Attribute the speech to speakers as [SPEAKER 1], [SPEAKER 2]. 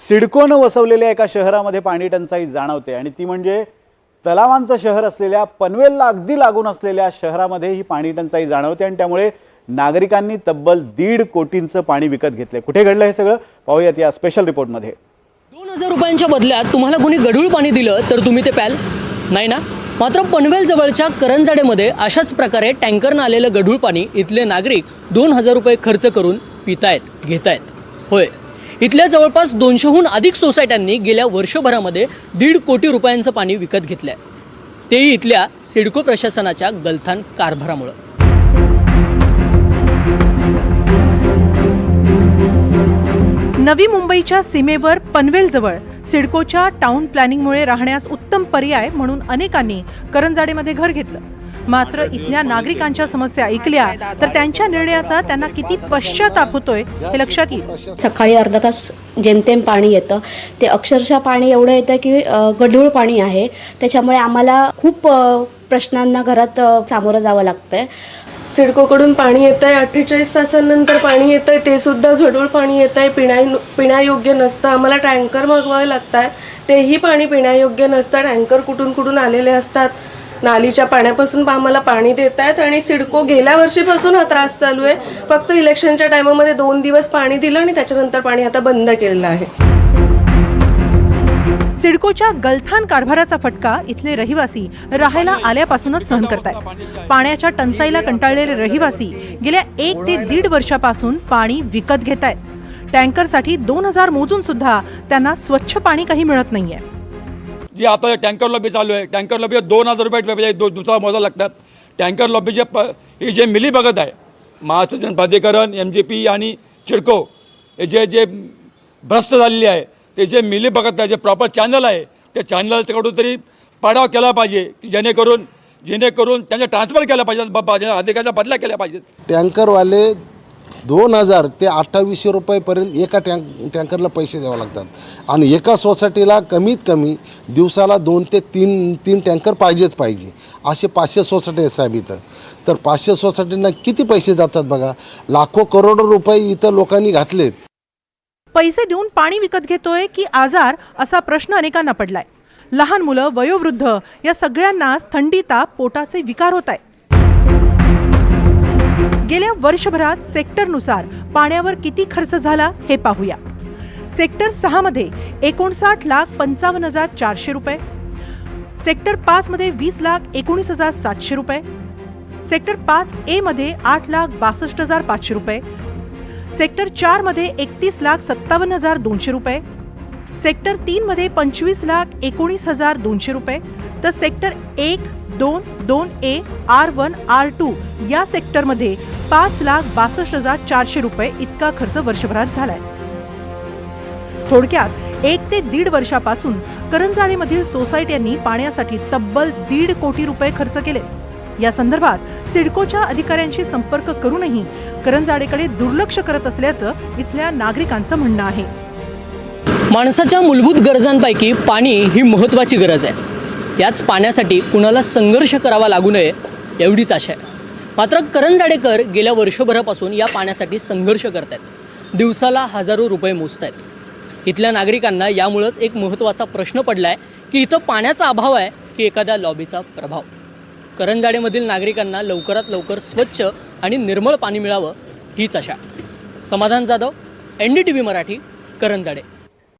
[SPEAKER 1] सिडकोनं वसवलेल्या एका शहरामध्ये पाणी टंचाई जाणवते आणि ती म्हणजे तलावांचं शहर असलेल्या पनवेलला अगदी लागून असलेल्या शहरामध्ये ही पाणी टंचाई जाणवते आणि त्यामुळे नागरिकांनी तब्बल दीड कोटींचं पाणी विकत घेतलंय. कुठे घडलं हे सगळं? पाहूयात या स्पेशल रिपोर्टमध्ये
[SPEAKER 2] दोन हजार रुपयांच्या बदल्यात तुम्हाला कोणी गढूळ पाणी दिलं तर तुम्ही ते प्याल? नाही ना? मात्र पनवेल जवळच्या करंजाडेमध्ये अशाच प्रकारे टँकरनं आलेलं गढूळ पाणी इथले नागरिक दोन हजार रुपये खर्च करून पितायत घेतायत. होय. इथल्या जवळपास दोनशेहून अधिक सोसायट्यांनी गेल्या वर्षभरामध्ये दीड कोटी रुपयांचं पाणी विकत घेतलंय. तेही इथल्या सिडको प्रशासनाच्या गलथान कारभारामुळं.
[SPEAKER 3] नवी मुंबईच्या सीमेवर पनवेलजवळ सिडकोच्या टाउन प्लॅनिंगमुळे राहण्यास उत्तम पर्याय म्हणून अनेकांनी करंजाडेमध्ये घर घेतलं. मात्र इथल्या नागरिकांच्या समस्या ऐकल्या तर त्यांच्या निर्णयाचा त्यांना किती पश्चाताप होतोय हे लक्षात येईल.
[SPEAKER 4] सकाळी अर्धा तास जेमतेम पाणी येतं. ते अक्षरशः पाणी एवढं येतं की गढूळ पाणी आहे. त्याच्यामुळे आम्हाला खूप प्रश्नांना घरात सामोरं जावं लागतं आहे
[SPEAKER 5] सिडकोकडून पाणी येत आहे अठ्ठेचाळीस तासानंतर पाणी येत आहे ते सुद्धा गढूळ पाणी येत आहे पिण्या पिण्यायोग्य नसतं. आम्हाला टँकर मागवावे लागत आहे तेही पाणी पिण्यायोग्य नसतं. टँकर कुठून कुठून आलेले असतात. नालीच्या पाण्यापासून आम्हाला पाणी देत आहेत आणि सिडको गेल्या वर्षीपासून हा त्रास चालू आहे. फक्त इलेक्शनच्या टायमामध्ये दोन दिवस पाणी दिलं आणि त्याच्यानंतर पाणी आता बंद केलेलं आहे.
[SPEAKER 3] सिडकोच्या गलथान कारभाराचा फटका इथले रहिवासी राहायला आल्यापासूनच सहन करतायत. पाण्याच्या टंचाईला कंटाळलेले रहिवासी गेल्या एक ते दीड वर्षापासून पाणी विकत घेत आहेत टँकरसाठी दोन हजार मोजून सुद्धा त्यांना स्वच्छ पाणी काही मिळत नाहीये.
[SPEAKER 6] जी आता टँकर लॉबी चालू आहे. टँकर लॉबी दोन हजार रुपये म्हणजे दो दुसरा मोजा लागतात. टँकर लॉबीचे प ही जे मिली बघत आहे महाराष्ट्र प्राधिकरण एम जी पी आणि चिडको हे जे जे भ्रष्ट झालेले आहे ते जे मिली बघत आहे जे प्रॉपर चॅनल आहे त्या चॅनलकडून तरी पाडाव केला पाहिजे की जेणेकरून जेणेकरून त्यांना ट्रान्सफर केला पाहिजे बाबा अधिकाऱ्याच्या बदल्या केल्या पाहिजेत
[SPEAKER 7] टँकरवाले दोन हजार ते अठ्ठावीसशे रुपयेपर्यंत एका टँक टँकरला पैसे द्यावे लागतात. आणि एका सोसायटीला कमीत कमी दिवसाला दोन ते तीन तीन टँकर पाहिजेच पाहिजे. असे पाचशे सोसायटी आहेत साहेब इथं. तर पाचशे सोसायटींना किती पैसे जातात बघा? लाखो करोडो रुपये इथं लोकांनी घातलेत.
[SPEAKER 3] पैसे देऊन पाणी विकत घेतोय की आजार असा प्रश्न अनेकांना पडलाय. लहान मुलं वयोवृद्ध या सगळ्यांनाच थंडी ताप पोटाचे विकार होत आहेत. गेल्या वर्षभरात सेक्टरनुसार पाण्यावर किती खर्च झाला हे पाहूया. सेक्टर सहामध्ये एकोणसाठ लाख पंचावन्न हजार चारशे रुपये. सेक्टर पाचमध्ये वीस लाख एकोणीस हजार सातशे रुपये. सेक्टर पाच एमध्ये आठ लाख बासष्ट हजार पाचशे रुपये. सेक्टर चारमध्ये एकतीस लाख सत्तावन्न हजार दोनशे रुपये. सेक्टर तीनमध्ये पंचवीस लाख एकोणीस हजार दोनशे रुपये तर सेक्टर एक दोन दोन A R one R two या सेक्टरमध्ये पाच लाख बासष्ट हजार चारशे रुपये इतका खर्च वर्षभरात झालाय. थोडक्यात एक ते दीड वर्षापासून करंजाळीमधील सोसायट्यांनी पाण्यासाठी तब्बल दीड कोटी रुपये खर्च केले. या संदर्भात सिडकोच्या अधिकाऱ्यांशी संपर्क करूनही करंजाडेकडे दुर्लक्ष करत असल्याचं इथल्या नागरिकांचं म्हणणं आहे.
[SPEAKER 2] माणसाच्या मूलभूत गरजांपैकी पाणी ही महत्त्वाची गरज आहे. याच पाण्यासाठी कुणाला संघर्ष करावा लागू नये एवढीच आशा आहे. मात्र करण जाडेकर गेल्या वर्षभरापासून या पाण्यासाठी संघर्ष करत आहेत दिवसाला हजारो रुपये मोजत आहेत इथल्या नागरिकांना यामुळंच एक महत्त्वाचा प्रश्न पडला आहे की इथं पाण्याचा अभाव आहे की एखाद्या लॉबीचा प्रभाव. करंजाडेमधील नागरिकांना लवकरात लवकर स्वच्छ आणि निर्मळ पाणी मिळावं हीच आशा. Samadhan Jadhav N D T V Marathi Karanjade